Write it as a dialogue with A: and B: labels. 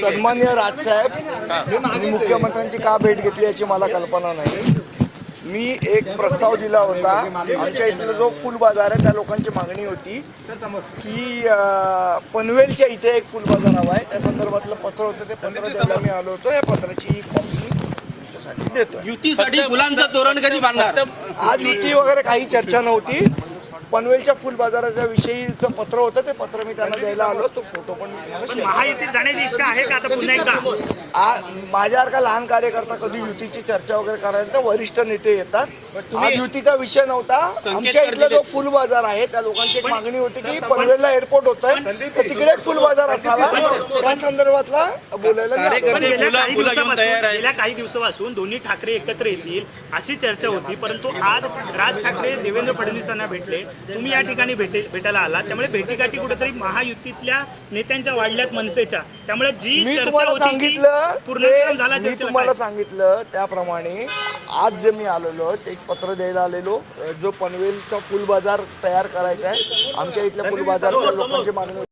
A: सन्माननीय राजसाहेब मी मुख्यमंत्र्यांची का भेट घेतली याची मला कल्पना नाही. मी एक प्रस्ताव दिला होता. आमच्या इथला जो फुल बाजार आहे त्या लोकांची मागणी होती की अं, पनवेलच्या इथे एक फुल बाजार हवा आहे. त्या संदर्भातलं पत्र होतं ते पत्र द्यायला मी आलो होतो. या पत्राची कॉपी तुमच्यासाठी देतो
B: युतीसाठी फुलांचं तोरण कधी बांधणार?
A: आज युती वगैरे काही चर्चा नव्हती. पनवेलच्या फुल बाजाराच्या विषयीचं पत्र होतं ते पत्र मी त्यांना द्यायला आलो. तो फोटो पण मी तुम्हाला share
C: महायुतीत जाण्याची इच्छा आहे का आता पुन्हा एकदा?
A: आ- माझ्यासारखा लहान कार्यकर्ता कधी युतीची चर्चा वगैरे करायला तर वरिष्ठ नेते येतात. आज युतीचा विषय नव्हता. आमच्या इथला जो फुल बाजार आहे त्या लोकांची एक मागणी होती की पनवेलला एअरपोर्ट होतोय. तर तिकडे एक फुल बाजार असावा त्या संदर्भातला बोलायला आलो.
C: गेल्या काही दिवसापासून
B: आहे.
C: गेल्या काही दिवसापासून दोन्ही ठाकरे एकत्र येतील अशी चर्चा होती परंतु आज राज ठाकरे देवेंद्र फडणवीसांना भेटले. तुम्ही या ठिकाणी भेटे भेटायला आलात. त्यामुळे भेटीगाठी कुठेतरी महायुतीतल्या नेत्यांच्या वाढल्यात मनसेच्या. त्यामुळे जी चर्चा होती
A: सांगितलं मी तुम्हाला? सांगितलं त्याप्रमाणे आज जे मी आलेलो ते एक पत्र द्यायला आलेलो जो पनवेलचा फुल बाजार तयार करायचा आहे आमच्या इथल्या फुल बाजारच्या लोकांची मागणी.